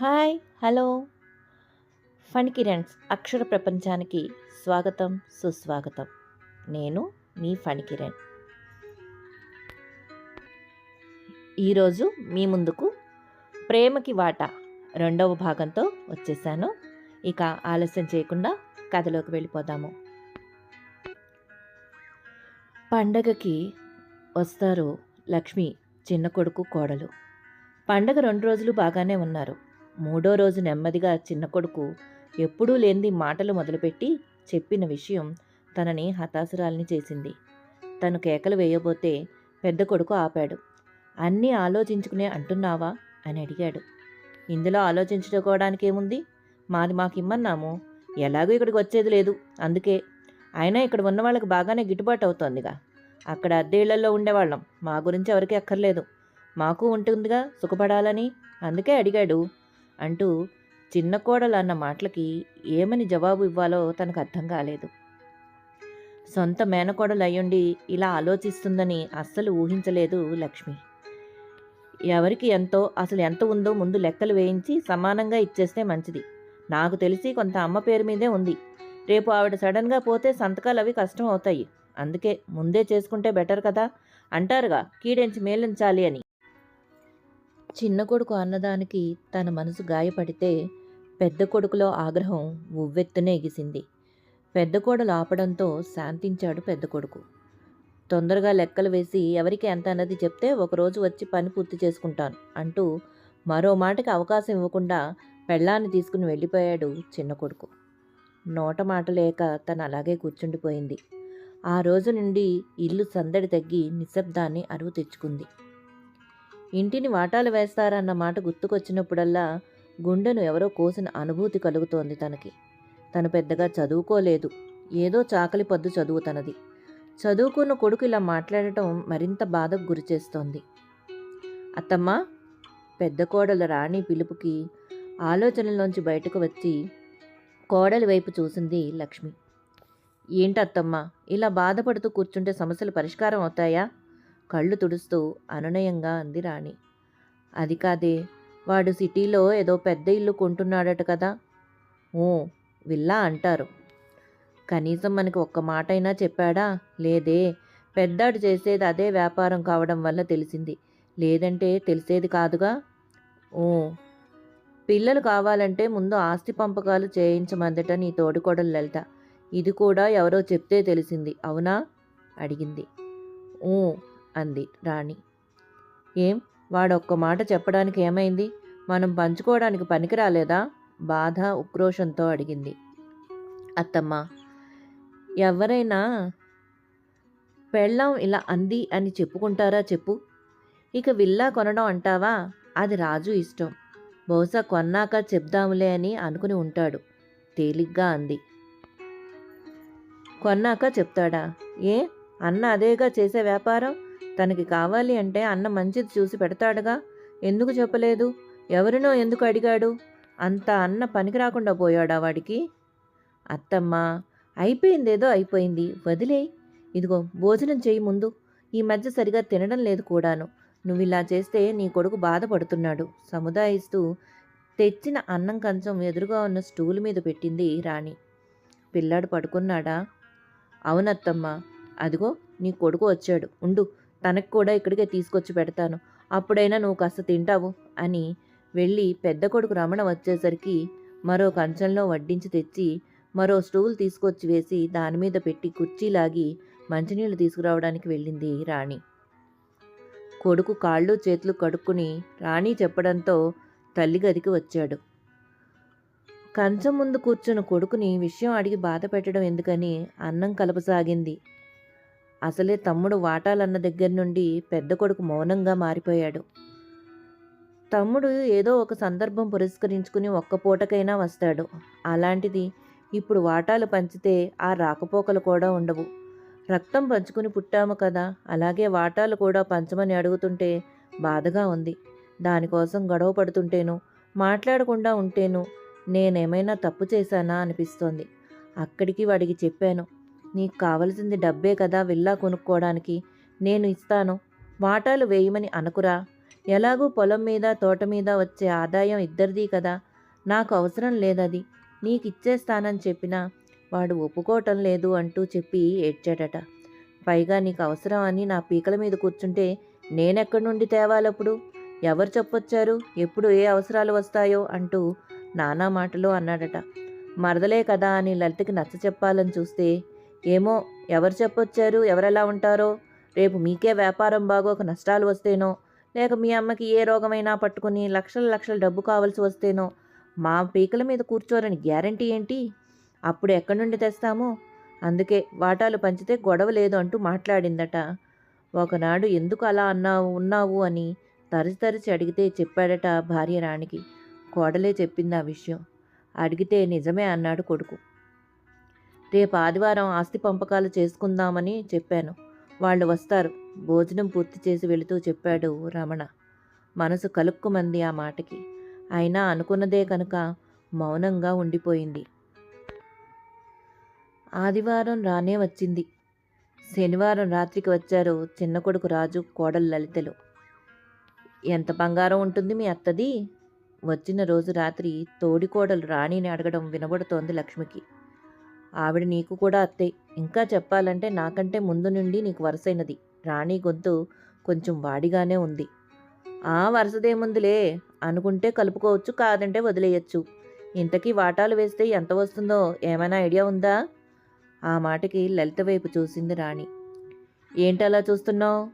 Hi hello. Fun Kiran's అక్షర ప్రపంచానికి స్వాగతం సుస్వాగతం. నేను మీ ఫణి కిరణ్ ఈరోజు మీ ముందుకు ప్రేమకి వాటా రెండవ భాగంతో వచ్చేసాను. ఇక ఆలస్యం చేయకుండా కథలోకి వెళ్ళిపోదాము. పండగకి వస్తారు లక్ష్మి చిన్న కొడుకు కోడలు. పండగ రెండు రోజులు బాగానే ఉన్నారు. మూడో రోజు నెమ్మదిగా చిన్న కొడుకు ఎప్పుడూ లేనిది మాటలు మొదలుపెట్టి చెప్పిన విషయం తనని హతాశురాల్ని చేసింది. తను కేకలు వేయబోతే పెద్ద కొడుకు ఆపాడు. అన్నీ ఆలోచించుకునే అంటున్నావా? అని అడిగాడు. ఇందులో ఆలోచించుకోవడానికి ఏముంది మాది మాకు ఇమ్మన్నాము ఎలాగో ఇక్కడికి వచ్చేది లేదు. అందుకే అయినా ఇక్కడ ఉన్న వాళ్ళకి బాగానే గిట్టుబాటు అవుతోందిగా. అక్కడ అద్దె ఇళ్ళలో ఉండేవాళ్ళం. మా గురించి ఎవరికీ అక్కర్లేదు. మాకు ఉంటుందిగా సుఖపడాలని. అందుకే అడిగాడు. అంటూ చిన్న కోడలు అన్న మాటలకి ఏమని జవాబు ఇవ్వాలో తనకు అర్థం కాలేదు. సొంత మేనకోడలు అయ్యుండి ఇలా ఆలోచిస్తుందని అస్సలు ఊహించలేదు లక్ష్మి. ఎవరికి ఎంతో అసలు ఎంత ఉందో ముందు లెక్కలు వేయించి సమానంగా ఇచ్చేస్తే మంచిది. నాకు తెలిసి కొంత అమ్మ పేరు మీదే ఉంది. రేపు ఆవిడ సడన్గా పోతే సంతకాలు అవి కష్టం అవుతాయి. అందుకే ముందే చేసుకుంటే బెటర్ కదా అంటారుగా కీడెంచి మేలించాలి అని. చిన్న కొడుకు అన్నదానికి తన మనసు గాయపడితే పెద్ద కొడుకులో ఆగ్రహం ఉవ్వెత్తునే ఎగిసింది. పెద్ద కోడలు ఆపడంతో శాంతించాడు పెద్ద కొడుకు. తొందరగా లెక్కలు వేసి ఎవరికి ఎంత అన్నది చెప్తే ఒకరోజు వచ్చి పని పూర్తి చేసుకుంటాను అంటూ మరో మాటకి అవకాశం ఇవ్వకుండా పెళ్ళాన్ని తీసుకుని వెళ్ళిపోయాడు చిన్న కొడుకు. నోట మాట లేక తను అలాగే కూర్చుండిపోయింది. ఆ రోజు నుండి ఇల్లు సందడి తగ్గి నిశ్శబ్దాన్ని అరువు తెచ్చుకుంది. ఇంటిని వాటాలు వేస్తారన్న మాట గుర్తుకొచ్చినప్పుడల్లా గుండెను ఎవరో కోసిన అనుభూతి కలుగుతోంది తనకి. తను పెద్దగా చదువుకోలేదు. ఏదో చాకలి పద్దు చదువు తనది. చదువుకున్న కొడుకు ఇలా మాట్లాడటం మరింత బాధకు గురిచేస్తోంది అత్తమ్మ! పెద్ద కోడల రాణి పిలుపుకి ఆలోచనలోంచి బయటకు వచ్చి కోడలి వైపు చూసింది లక్ష్మి. ఏంటత్తమ్మ! ఇలా బాధపడుతూ కూర్చుంటే సమస్యలు పరిష్కారం అవుతాయా? కళ్ళు తుడుస్తూ అనునయంగా అంది రాణి. అది కాదే వాడు సిటీలో ఏదో పెద్ద ఇల్లు కొంటున్నాడట కదా. ఓ విల్లా అంటారు. కనీసం మనకి ఒక్క మాట అయినా చెప్పాడా? లేదే పెద్దాడు చేసేది అదే వ్యాపారం కావడం వల్ల తెలిసింది. లేదంటే తెలిసేది కాదుగా? ఓ పిల్లలు కావాలంటే ముందు ఆస్తి పంపకాలు చేయించమందట నీ తోడుకోడలు లలిత. ఇది కూడా ఎవరో చెప్తే తెలిసింది అవునా? అడిగింది. ఓ అంది రాణి. ఏం? వాడొక్క మాట చెప్పడానికి ఏమైంది? మనం పంచుకోవడానికి పనికి రాలేదా బాధ ఉక్రోషంతో అడిగింది. అత్తమ్మ ఎవరైనా పెళ్ళాం ఇలా అంది అని చెప్పుకుంటారా చెప్పు. ఇక విల్లా కొనడం అంటావా? అది రాజు ఇష్టం. బహుశా కొన్నాక చెప్దాములే అని అనుకుని ఉంటాడు. తేలిగ్గా అంది. కొన్నాక చెప్తాడా? ఏ? అన్న అదేగా చేసే వ్యాపారం? తనకి కావాలి అంటే అన్న మంచిది చూసి పెడతాడుగా? ఎందుకు చెప్పలేదు? ఎవరినో ఎందుకు అడిగాడు? అంత అన్న పనికి రాకుండా పోయాడా వాడికి? అత్తమ్మ అయిపోయిందేదో అయిపోయింది. వదిలే ఇదిగో భోజనం చేయి ముందు. ఈ మధ్య సరిగా తినడం లేదు కూడాను. నువ్వు ఇలా చేస్తే నీ కొడుకు బాధపడుతున్నాడు. సముదాయిస్తూ తెచ్చిన అన్నం కంచం ఎదురుగా ఉన్న స్టూల్ మీద పెట్టింది రాణి. పిల్లాడు పడుకున్నాడా? అవునత్తమ్మ. అదిగో నీ కొడుకు వచ్చాడు. ఉండు తనకు కూడా ఇక్కడికే తీసుకొచ్చి పెడతాను. అప్పుడైనా నువ్వు కాస్త తింటావు అని వెళ్ళి పెద్ద కొడుకు రమణ వచ్చేసరికి మరో కంచంలో వడ్డించి తెచ్చి మరో స్టూల్ తీసుకొచ్చి వేసి దాని మీద పెట్టి కుర్చీలాగి మంచినీళ్ళు తీసుకురావడానికి వెళ్ళింది రాణి. కొడుకు కాళ్ళు చేతులు కడుక్కుని రాణి చెప్పడంతో తల్లి గదికి వచ్చాడు. కంచం ముందు కూర్చున్న కొడుకుని విషయం అడిగి బాధ పెట్టడం ఎందుకని అన్నం కలపసాగింది. అసలే తమ్ముడు వాటాలన్న దగ్గర నుండి పెద్ద కొడుకు మౌనంగా మారిపోయాడు. తమ్ముడు ఏదో ఒక సందర్భం పురస్కరించుకుని ఒక్క పూటకైనా వస్తాడు. అలాంటిది ఇప్పుడు వాటాలు పంచితే ఆ రాకపోకలు కూడా ఉండవు. రక్తం పంచుకుని పుట్టాము కదా అలాగే వాటాలు కూడా పంచమని అడుగుతుంటే బాధగా ఉంది. దానికోసం గొడవ పడుతుంటేను మాట్లాడకుండా ఉంటేను నేనేమైనా తప్పు చేశానా అనిపిస్తోంది. అక్కడికి వాడికి చెప్పాను నీకు కావలసింది డబ్బే కదా విల్లా కొనుక్కోవడానికి నేను ఇస్తాను. వాటాలు వేయమని అనుకురా. ఎలాగూ పొలం మీద తోట మీద వచ్చే ఆదాయం ఇద్దరిది కదా. నాకు అవసరం లేదది. నీకు ఇచ్చేస్తానని చెప్పినా వాడు ఒప్పుకోవటం లేదు అంటూ చెప్పి ఏడ్చాడట. పైగా నీకు అవసరం అని నా పీకల మీద కూర్చుంటే నేనెక్కడి నుండి తేవాలప్పుడు? ఎవరు చెప్పొచ్చారు? ఎప్పుడు ఏ అవసరాలు వస్తాయో అంటూ నానా మాటలు అన్నాడట. మరదలే కదా అని లలితకి నచ్చ చెప్పాలని చూస్తే ఏమో ఎవరు చెప్పొచ్చారు? ఎవరెలా ఉంటారో? రేపు మీకే వ్యాపారం బాగోక నష్టాలు వస్తేనో? లేక మీ అమ్మకి ఏ రోగమైనా పట్టుకుని లక్షల లక్షల డబ్బు కావాల్సి వస్తేనో? మా పీకల మీద కూర్చోరని గ్యారంటీ ఏంటి? అప్పుడు ఎక్కడి నుండి తెస్తామో? అందుకే వాటాలు పంచితే గొడవ లేదు అంటూ మాట్లాడిందట. ఒకనాడు ఎందుకు అలా అన్నావు ఉన్నావు అని తరచి తరచి అడిగితే చెప్పాడట భార్య రాణికి. కోడలే చెప్పింది ఆ విషయం. అడిగితే నిజమే అన్నాడు కొడుకు. రేపు ఆదివారం ఆస్తి పంపకాలు చేసుకుందామని చెప్పాను. వాళ్ళు వస్తారు. భోజనం పూర్తి చేసి వెళుతూ చెప్పాడు రమణ. మనసు కలుక్కుమంది ఆ మాటకి. అయినా అనుకున్నదే కనుక మౌనంగా ఉండిపోయింది. ఆదివారం రానే వచ్చింది. శనివారం రాత్రికి వచ్చారు చిన్న కొడుకు రాజు కోడలు లలితలు. ఎంత బంగారం ఉంటుంది మీ అత్తది? వచ్చిన రోజు రాత్రి తోడికోడలు రాణిని అడగడం వినబడుతోంది లక్ష్మికి. ఆవిడ నీకు కూడా అత్తే. ఇంకా చెప్పాలంటే నాకంటే ముందు నుండి నీకు వరసైనది. రాణి గొంతు కొంచెం వాడిగానే ఉంది. ఆ వరుసదేముందిలే? అనుకుంటే కలుపుకోవచ్చు కాదంటే వదిలేయచ్చు. ఇంతకీ వాటాలు వేస్తే ఎంత వస్తుందో ఏమైనా ఐడియా ఉందా? ఆ మాటకి లలిత వైపు చూసింది రాణి. ఏంటలా చూస్తున్నావు?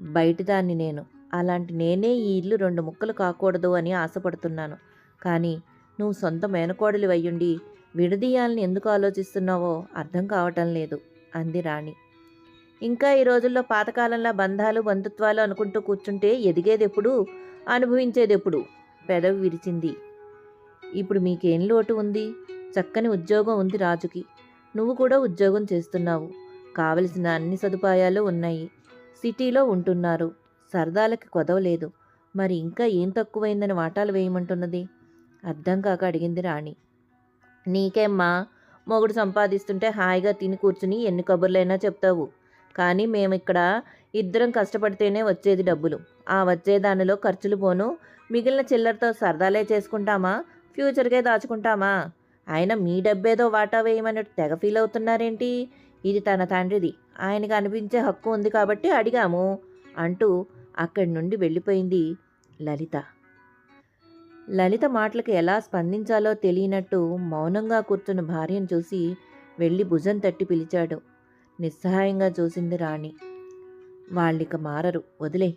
బయటి దాన్ని నేను. అలాంటి నేనే ఈ ఇల్లు రెండు ముక్కలు కాకూడదు అని ఆశపడుతున్నాను. కానీ నువ్వు సొంత మేనకోడలు అయ్యుండి విడదీయాలని ఎందుకు ఆలోచిస్తున్నావో అర్థం కావటం లేదు అంది రాణి. ఇంకా ఈ రోజుల్లో పాతకాలంలో బంధాలు బంధుత్వాలు అనుకుంటూ కూర్చుంటే ఎదిగేది ఎప్పుడు అనుభవించేది ఎప్పుడు పెదవి విరిచింది. ఇప్పుడు మీకేం లోటు ఉంది? చక్కని ఉద్యోగం ఉంది రాజుకి. నువ్వు కూడా ఉద్యోగం చేస్తున్నావు. కావలసిన అన్ని సదుపాయాలు ఉన్నాయి. సిటీలో ఉంటున్నారు. సరదాలకి కొదవలేదు మరి ఇంకా ఏం తక్కువైందని వాటాలు వేయమంటున్నది? అర్థం కాక అడిగింది రాణి. నీకేమ్మా? మొగుడు సంపాదిస్తుంటే హాయిగా తిని కూర్చుని ఎన్ని కబుర్లైనా చెప్తావు. కానీ మేము ఇక్కడ ఇద్దరం కష్టపడితేనే వచ్చేది డబ్బులు. ఆ వచ్చే దానిలో ఖర్చులు పోను. మిగిలిన చిల్లరతో సరదాలే చేసుకుంటామా? ఫ్యూచర్కే దాచుకుంటామా? ఆయన మీ డబ్బేదో వాటా వేయమన్నట్టు తెగ ఫీల్ అవుతున్నారేంటి? ఇది తన తండ్రిది. ఆయనకు అనిపించే హక్కు ఉంది కాబట్టి అడిగాము అంటూ అక్కడి నుండి వెళ్ళిపోయింది లలిత. లలిత మాటలకు ఎలా స్పందించాలో తెలియనట్టు మౌనంగా కూర్చున్న భార్యను చూసి వెళ్ళి భుజం తట్టి పిలిచాడు. నిస్సహాయంగా చూసింది రాణి. వాళ్ళిక మారరు. వదిలే.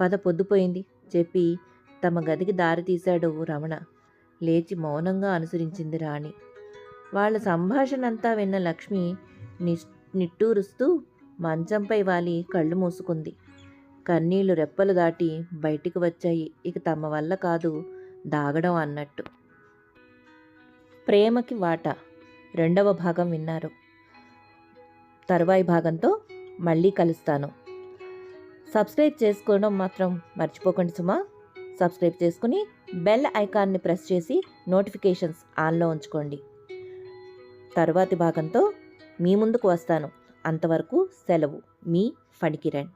పద పొద్దుపోయింది చెప్పి తమ గదికి దారి తీశాడు రమణ. లేచి మౌనంగా అనుసరించింది రాణి. వాళ్ళ సంభాషణ అంతా విన్న లక్ష్మి నిట్టూరుస్తూ మంచంపై వాలి కళ్ళు మూసుకుంది. కన్నీళ్ళు రెప్పలు దాటి బయటికి వచ్చాయి. ఇక తమ వల్ల కాదు దాగడం అన్నట్టు. ప్రేమకి వాట. రెండవ భాగం విన్నారు. తరువాయి భాగంతో మళ్ళీ కలుస్తాను. సబ్స్క్రైబ్ చేసుకోవడం మాత్రం మర్చిపోకండి సుమా. సబ్స్క్రైబ్ చేసుకుని బెల్ ఐకాన్ని ప్రెస్ చేసి నోటిఫికేషన్స్ ఆన్లో ఉంచుకోండి. తరువాతి భాగంతో మీ ముందుకు వస్తాను. అంతవరకు సెలవు. మీ ఫణికిరణ్.